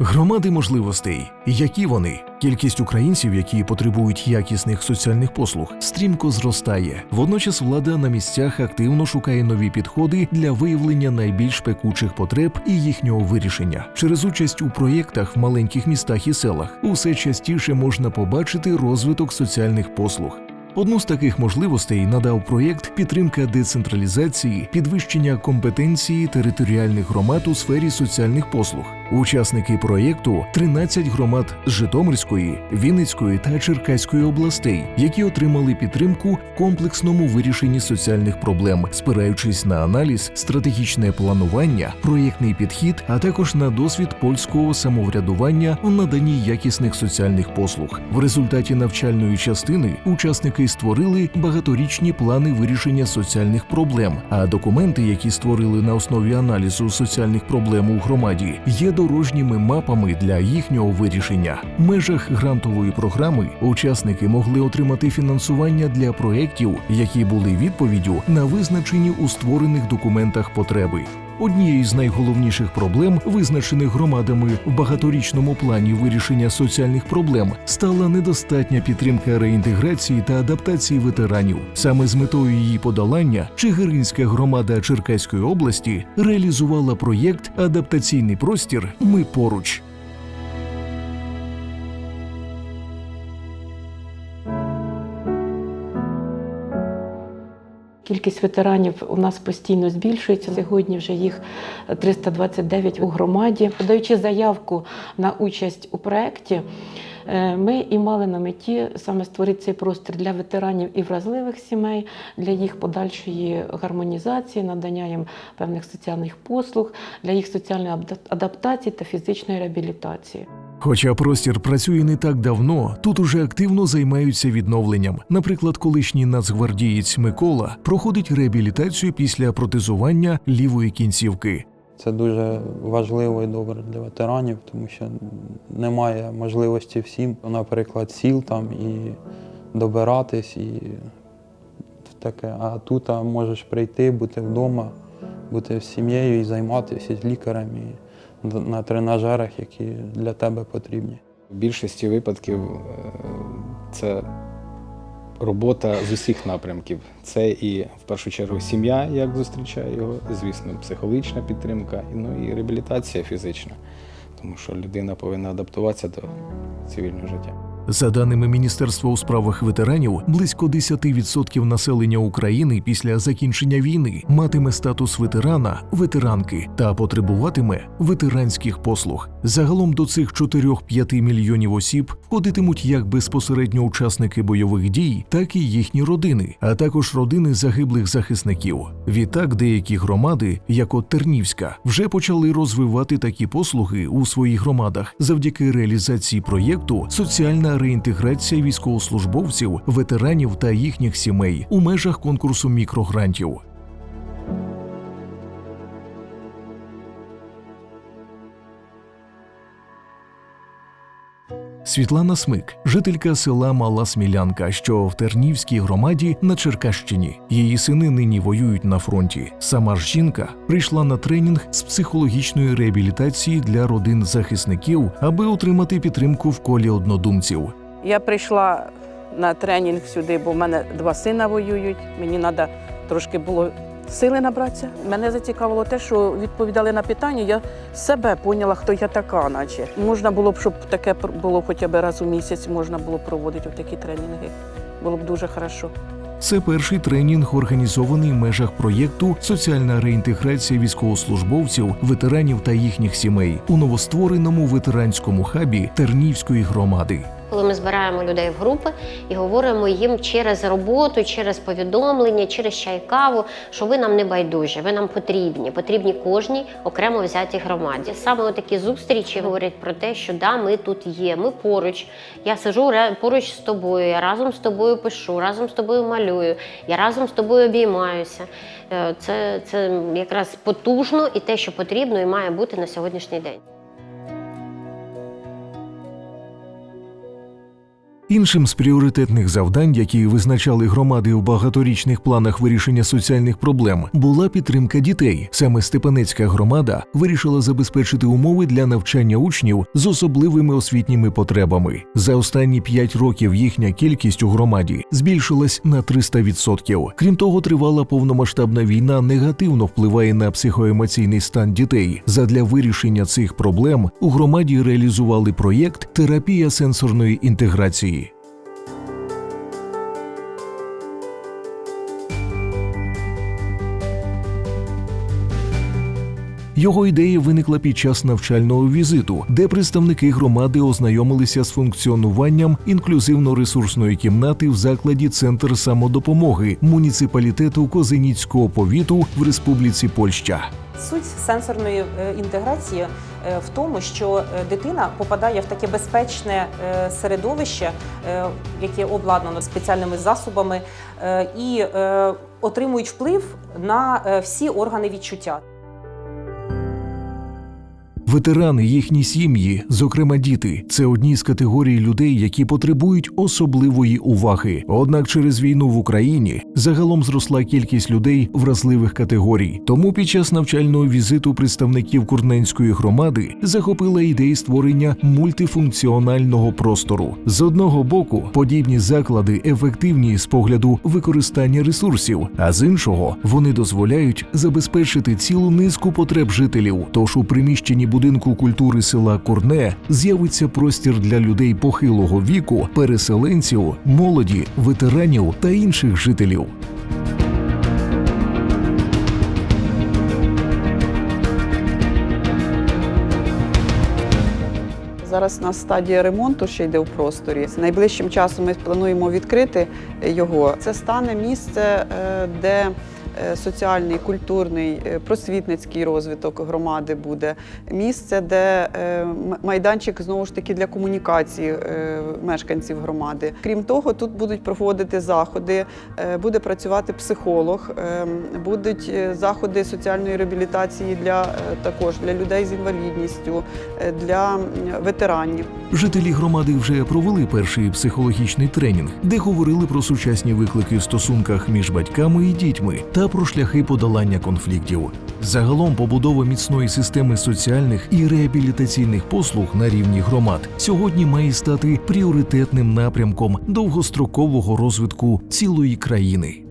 Громади можливостей. Які вони? Кількість українців, які потребують якісних соціальних послуг, стрімко зростає. Водночас влада на місцях активно шукає нові підходи для виявлення найбільш пекучих потреб і їхнього вирішення. Через участь у проєктах в маленьких містах і селах усе частіше можна побачити розвиток соціальних послуг. Одну з таких можливостей надав проєкт підтримка децентралізації, підвищення компетенції територіальних громад у сфері соціальних послуг. Учасники проєкту 13 громад з Житомирської, Вінницької та Черкаської областей, які отримали підтримку в комплексному вирішенні соціальних проблем, спираючись на аналіз, стратегічне планування, проєктний підхід, а також на досвід польського самоврядування у наданні якісних соціальних послуг. В результаті навчальної частини учасники створили багаторічні плани вирішення соціальних проблем. А документи, які створили на основі аналізу соціальних проблем у громаді, є дорожніми мапами для їхнього вирішення. В межах грантової програми учасники могли отримати фінансування для проєктів, які були відповіддю на визначені у створених документах потреби. Однією з найголовніших проблем, визначених громадами в багаторічному плані вирішення соціальних проблем, стала недостатня підтримка реінтеграції та адаптації ветеранів. Саме з метою її подолання Чигиринська громада Черкаської області реалізувала проєкт Адаптаційний простір Ми поруч. Кількість ветеранів у нас постійно збільшується. Сьогодні вже їх 329 у громаді. Подаючи заявку на участь у проєкті, е, ми і мали на меті саме створити цей простір для ветеранів і вразливих сімей, для їх подальшої гармонізації, надання їм певних соціальних послуг, для їх соціальної адап- адаптації та фізичної реабілітації. Хоча простір працює не так давно, тут уже активно займаються відновленням. Наприклад, колишній нацгвардієць Микола проходить реабілітацію після протезування лівої кінцівки. Це дуже важливо і добре для ветеранів, тому що немає можливості всім, наприклад, сіл там і добиратись, і таке. А тут можеш прийти, бути вдома, бути з сім'єю і займатися з лікарем і на тренажерах, які для тебе потрібні. В більшості випадків е, це робота з усіх напрямків. Це і в першу чергу сім'я, як зустрічає його, звісно, психологічна підтримка, ну і реабілітація фізична, тому що людина повинна адаптуватися до цивільного життя. За даними Міністерства у справах ветеранів, близько 10% населення України після закінчення війни матиме статус ветерана, ветеранки та потребуватиме ветеранських послуг. Загалом до цих 4-5 мільйонів осіб входитимуть як безпосередньо учасники бойових дій, так і їхні родини, а також родини загиблих захисників. Відтак, деякі громади, як от Тернівська, вже почали розвивати такі послуги у своїх громадах завдяки реалізації проєкту Соціальна реінтеграція військовослужбовців, ветеранів та їхніх сімей у межах конкурсу мікрогрантів. Світлана Смик, жителька села Мала Смілянка, що в Тернівській громаді на Черкащині. Її сини нині воюють на фронті. Сама ж жінка прийшла на тренінг з психологічної реабілітації для родин захисників, аби отримати підтримку в колі однодумців. Я прийшла на тренінг сюди, бо в мене два сина воюють. Мені треба трошки було сили набратися. Мене зацікавило те, що відповідали на питання. Я себе поняла, хто я така, наче можна було б, щоб таке було хоча б раз у місяць, можна було проводити такі тренінги. Було б дуже хорошо. Це перший тренінг, організований в межах проєкту Соціальна реінтеграція військовослужбовців, ветеранів та їхніх сімей у новоствореному ветеранському хабі Тернівської громади. Коли ми збираємо людей в групи і говоримо їм через роботу, через повідомлення, через чай каву, що ви нам не байдужі, ви нам потрібні, потрібні кожній окремо взятій громаді. Саме такі зустрічі говорять про те, що да, ми тут є, ми поруч. Я сижу поруч з тобою, я разом з тобою пишу, разом з тобою малюю, я разом з тобою обіймаюся. Е, Це, це якраз потужно і те, що потрібно і має бути на сьогоднішній день. Іншим з пріоритетних завдань, які визначали громади у багаторічних планах вирішення соціальних проблем, була підтримка дітей. Саме Степанецька громада вирішила забезпечити умови для навчання учнів з особливими освітніми потребами. За останні п'ять років їхня кількість у громаді збільшилась на 300%. Крім того, тривала повномасштабна війна негативно впливає на психоемоційний стан дітей. Задля вирішення цих проблем у громаді реалізували проєкт Терапія сенсорної інтеграції. Його ідея виникла під час навчального візиту, де представники громади ознайомилися з функціонуванням інклюзивно-ресурсної кімнати в закладі Центр самодопомоги муніципалітету Козиніцького повіту в Республіці Польща. Суть сенсорної е, інтеграції е, в тому, що е, дитина попадає в таке безпечне середовище, яке обладнано спеціальними засобами, і отримують вплив на всі органи відчуття. Ветерани, їхні сім'ї, зокрема діти, це одні з категорій людей, які потребують особливої уваги. Однак через війну в Україні загалом зросла кількість людей вразливих категорій. Тому під час навчального візиту представників Курненської громади захопила ідеї створення мультифункціонального простору. З одного боку, подібні заклади ефективні з погляду використання ресурсів, а з іншого вони дозволяють забезпечити цілу низку потреб жителів. Тож у приміщенні будинку культури села Курне з'явиться простір для людей похилого віку, переселенців, молоді, ветеранів та інших жителів. Зараз у нас стадія ремонту ще йде в просторі. Найближчим часом ми плануємо відкрити його. Це стане місце, е, де е, соціальний, культурний, е, просвітницький розвиток громади буде. Місце, де майданчик знову ж таки для комунікації мешканців громади. Крім того, тут будуть проводити заходи, буде працювати психолог, будуть заходи соціальної реабілітації для також для людей з інвалідністю, для м, ветеранів. Жителі громади вже провели перший психологічний тренінг, де говорили про сучасні виклики в стосунках між батьками і дітьми та про шляхи подолання конфліктів. Загалом побудова міцної системи соціальних і реабілітаційних послуг на рівні громад сьогодні має стати пріоритетним напрямком довгострокового розвитку цілої країни.